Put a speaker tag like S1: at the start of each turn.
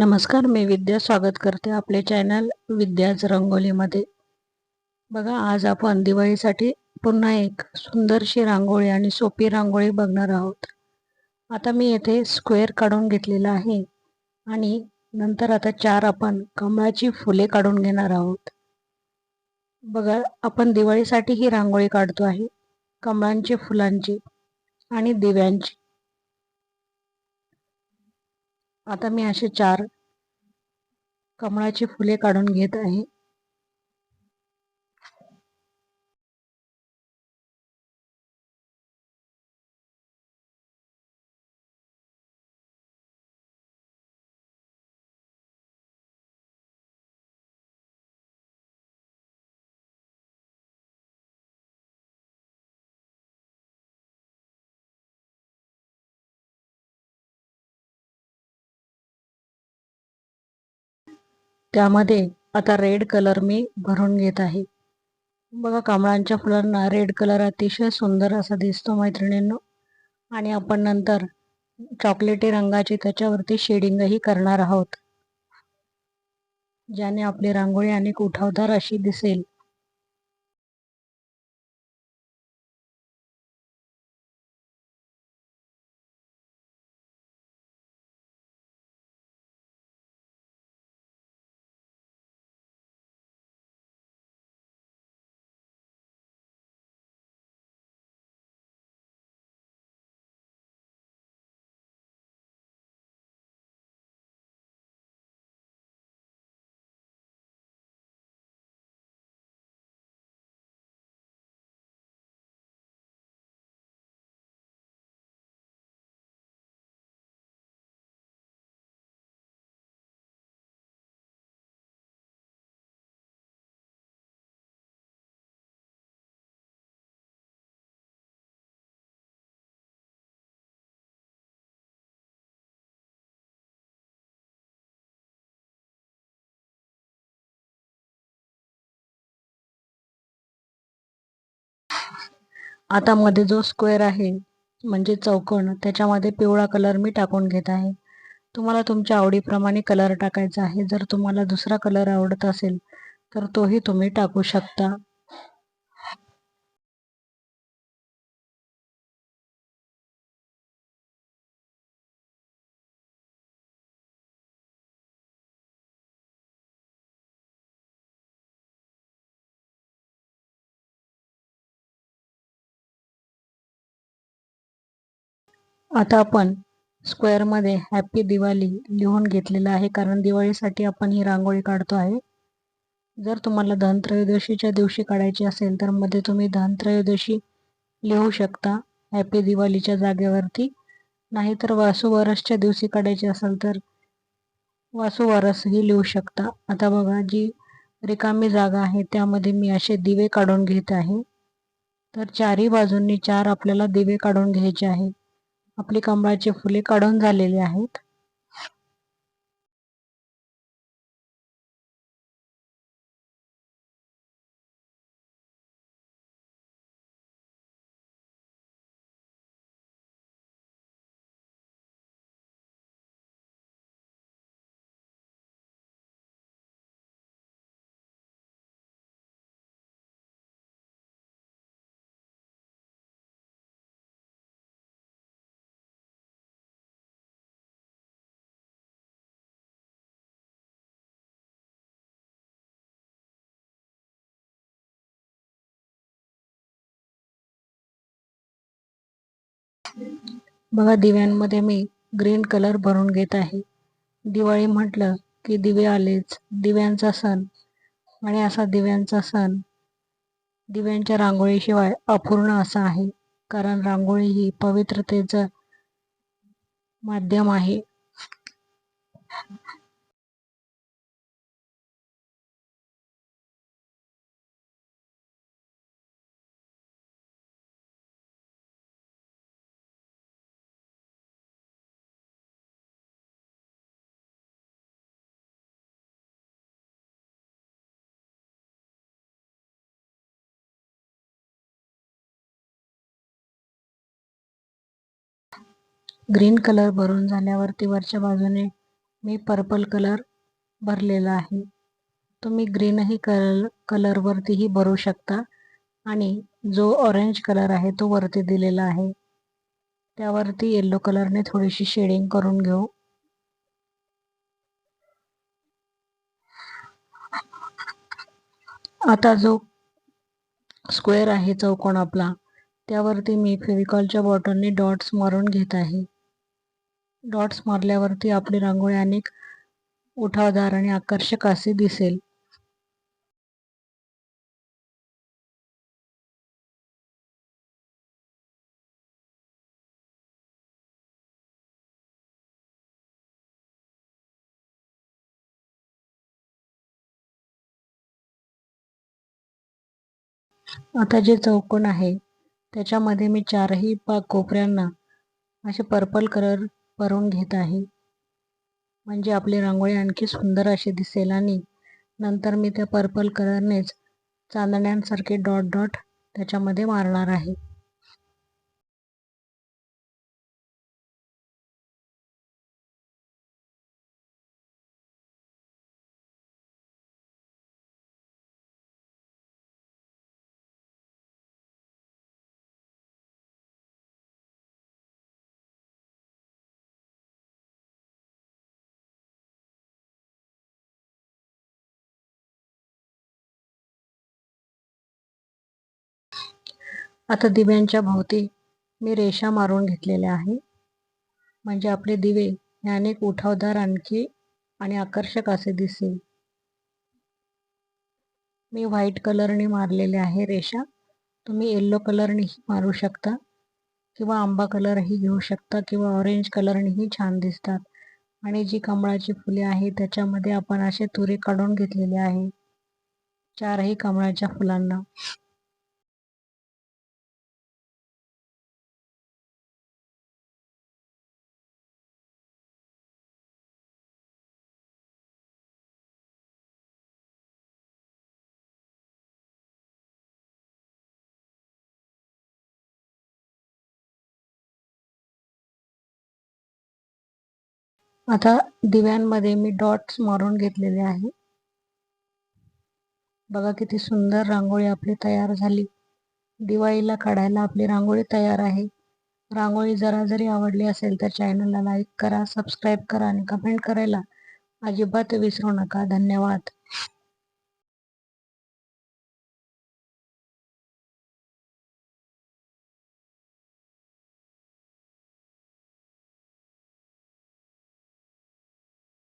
S1: नमस्कार मी विद्या स्वागत करते आपले चॅनल विद्याच रंगोलीमध्ये. बघा आज आपण दिवाळीसाठी पुन्हा एक सुंदरशी रांगोळी आणि सोपी रांगोळी बघणार आहोत. आता मी येथे स्क्वेअर काढून घेतलेला आहे आणि नंतर आता चार आपण कमळाची फुले काढून घेणार आहोत. बघा आपण दिवाळीसाठी ही रांगोळी काढतो आहे कमळांची फुलांची आणि दिव्यांची. आता मी असे चार कमळाची फुले काढून घेत आहे. त्यामध्ये आता रेड कलर मी भरून घेत आहे. बघा कमळांच्या फुलांना रेड कलर अतिशय सुंदर असा दिसतो मैत्रिणींनो. आणि आपण नंतर चॉकलेटी रंगाची त्याच्यावरती शेडिंगही करणार आहोत. ज्याने आपली रांगोळी अनेक उठावदार अशी दिसेल. आता मध्ये जो स्क्वेअर आहे म्हणजे चौकोन त्याच्यामध्ये पिवळा कलर मी टाकून घेत आहे. तुम्हाला तुमच्या आवडीप्रमाणे कलर टाकायचा आहे. जर तुम्हाला दुसरा कलर आवडत असेल तर तोही तुम्ही टाकू शकता. आता आपण स्क्वेअरमध्ये हॅपी दिवाळी लिहून घेतलेलं आहे. कारण दिवाळीसाठी आपण ही रांगोळी काढतो आहे. जर तुम्हाला धनत्रयोदशीच्या दिवशी काढायची असेल तर मध्ये तुम्ही धनत्रयोदशी लिहू शकता हॅपी दिवाळीच्या जागेवरती. नाहीतर वासुवरसच्या दिवशी काढायची असेल तर वासुवरसही लिहू शकता. आता बघा जी रिकामी जागा आहे त्यामध्ये मी असे दिवे काढून घेत आहे. तर चारही बाजूंनी चार आपल्याला दिवे काढून घ्यायचे आहे आपली कमळाची फुले काढून झालेली आहेत. बघा दिव्यांमध्ये मी ग्रीन कलर भरून घेत आहे. दिवाळी म्हटलं की दिवे आलेच. दिव्यांचा सण आणि असा दिव्यांचा सण दिव्यांच्या रांगोळीशिवाय अपूर्ण असा आहे. कारण रांगोळी ही पवित्रतेचं माध्यम आहे. ग्रीन कलर भरून झाल्यावरती वरच्या बाजूने मी पर्पल कलर भरलेला आहे. तुम्ही ग्रीनही कल कलरवरतीही भरू शकता आणि जो ऑरेंज कलर आहे तो वरती दिलेला आहे. त्यावरती येल्लो कलरने थोडीशी शेडिंग करून घेऊ. आता जो स्क्वेअर आहे चौकोन आपला त्यावरती मी फेविकॉलच्या बॉटलने डॉट्स मारून घेत आहे. डॉट्स मारल्यावरती आपली रांगोळी अनेक उठावदार आणि आकर्षक असे दिसेल. आता जे चौकोन आहे त्याच्यामध्ये मी चारही पा कोपऱ्यांना असे पर्पल कलर भरून घेत आहे. म्हणजे आपली रांगोळी आणखी सुंदर अशी दिसेल आणि नंतर मी त्या पर्पल कलरनेच चांदण्यांसारखे डॉट डॉट त्याच्यामध्ये मारणार आहे. आता दिव्यांच्या भोवती मी रेषा मारून घेतलेल्या आहे. म्हणजे आपले दिवे हे अनेक उठावदार आणखी आणि आकर्षक असे दिसेल. मी व्हाईट कलरने मारलेले आहे रेषा. तुम्ही येल्लो कलरनेही मारू शकता किंवा आंबा कलरही घेऊ शकता किंवा ऑरेंज कलरनेही छान दिसतात. आणि जी कमळाची फुले आहे त्याच्यामध्ये आपण असे तुरे काढून घेतलेले आहे. चारही कमळाच्या फुलांना. आता दिव्यांमध्ये मी डॉट्स मारून घेतलेले आहे. बघा किती सुंदर रांगोळी आपली तयार झाली. दिवाळीला काढायला आपली रांगोळी तयार आहे. रांगोळी जरा जरी आवडली असेल तर चॅनलला लाईक करा सबस्क्राईब करा आणि कमेंट करायला अजिबात विसरू नका. धन्यवाद.